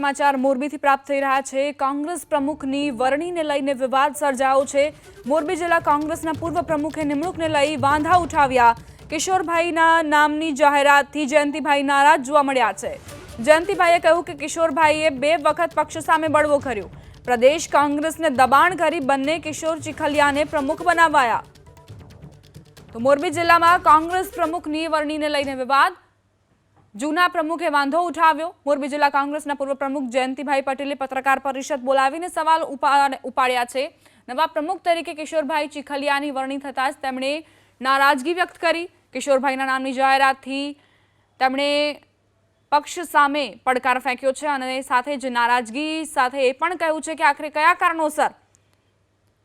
સમાચાર મોરબીથી પ્રાપ્ત થઈ રહ્યા છે. કોંગ્રેસ પ્રમુખની વરણીને લઈને વિવાદ સર્જાયો છે. મોરબી જિલ્લા કોંગ્રેસના પૂર્વ પ્રમુખે નિમણૂકને લઈ વાંધા ઉઠાવ્યા. કિશોરભાઈના નામની જાહેરાતથી જયંતિભાઈ નારાજ જોવા મળ્યા છે. જયંતિભાઈએ કહ્યું કે કિશોરભાઈએ બે વખત પક્ષ સામે બળવો કર્યો. પ્રદેશ કોંગ્રેસને દબાણ કરી બંને કિશોર ચીખલિયાને પ્રમુખ બનાવાયા. તો મોરબી જિલ્લામાં કોંગ્રેસ પ્રમુખની વરણીને લઈને વિવાદ. જૂના પ્રમુખે વાંધો ઉઠાવ્યો. મોરબી જિલ્લા કોંગ્રેસના પૂર્વ પ્રમુખ જયંતિભાઈ પટેલે પત્રકાર પરિષદ બોલાવીને સવાલ ઉપા- ઉપાડ્યા છે. નવા પ્રમુખ તરીકે કિશોરભાઈ ચીખલિયાની વરણી થતાં જ તેમણે નારાજગી વ્યક્ત કરી. કિશોરભાઈના નામની જાહેરાતથી તેમણે પક્ષ સામે પડકાર ફેંક્યો છે અને સાથે જ નારાજગી સાથે એ પણ કહ્યું છે કે આખરે કયા કારણોસર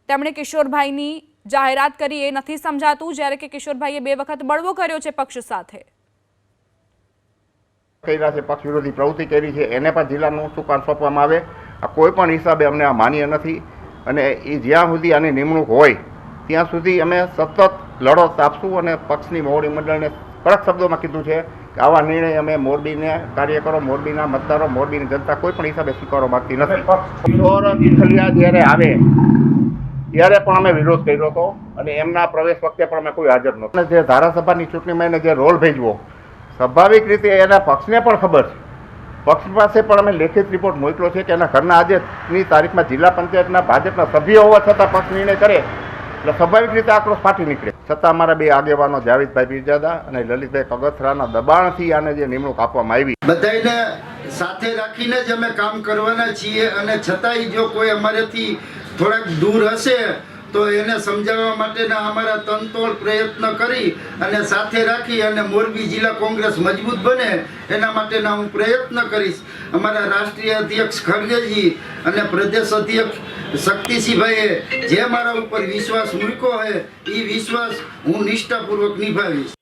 તેમણે કિશોરભાઈની જાહેરાત કરી એ નથી સમજાતું, જ્યારે કે કિશોરભાઈએ બે વખત બળવો કર્યો છે પક્ષ સાથે. કર્યા છે પક્ષ વિરોધી પ્રવૃત્તિ કરી છે એને પણ જિલ્લાનું સુકાન સોંપવામાં આવે. આ કોઈ પણ હિસાબે અમને આ માન્ય નથી. અને એ જ્યાં સુધી આની નિમણૂક હોય ત્યાં સુધી અમે સતત લડત આપશું અને પક્ષની મોવડી મંડળને કડક શબ્દોમાં કીધું છે કે આવા નિર્ણય અમે મોરબીને કાર્યકરો મોરબીના મતદારો મોરબીની જનતા કોઈ પણ હિસાબે સ્વીકારવા માંગતી નથી. જ્યારે આવે ત્યારે પણ અમે વિરોધ કર્યો હતો અને એમના પ્રવેશ વખતે પણ અમે કોઈ હાજર નહોતો. અને જે ધારાસભાની ચૂંટણીમાં એને જે રોલ ભજવો સ્વાભાવિક રીતે એના પક્ષને પણ ખબર છે. પક્ષ પાસે પણ અમે લેખિત રિપોર્ટ મોકલ્યો છે કે એના ઘરના આજેની તારીખમાં જિલ્લા પંચાયતના ભાજપના સભ્યો હોવા છતાં પક્ષ નિર્ણય કરે, એટલે સ્વાભાવિક રીતે આક્રોશ ફાટી નીકળે. છતાં અમારા બે આગેવાનો જાવેદભાઈ પીરજાદા અને લલિતભાઈ કગથરાના દબાણથી આને જે નિમણૂક આપવામાં આવી. બધાને સાથે રાખીને જ અમે કામ કરવાના છીએ અને છતાંય જો કોઈ અમારેથી થોડાક દૂર હશે તો એને સમજાવવા માટેના અમારા તનતોડ પ્રયત્ન કરી અને સાથે રાખી અને મોરબી જિલ્લા કોંગ્રેસ મજબૂત બને એના માટેના હું પ્રયત્ન કરીશ. અમારા રાષ્ટ્રીય અધ્યક્ષ ખરગેજી અને પ્રદેશ અધ્યક્ષ શક્તિસિંહભાઈએ જે મારા ઉપર વિશ્વાસ મૂક્યો છે એ વિશ્વાસ હું નિષ્ઠાપૂર્વક નિભાવીશ.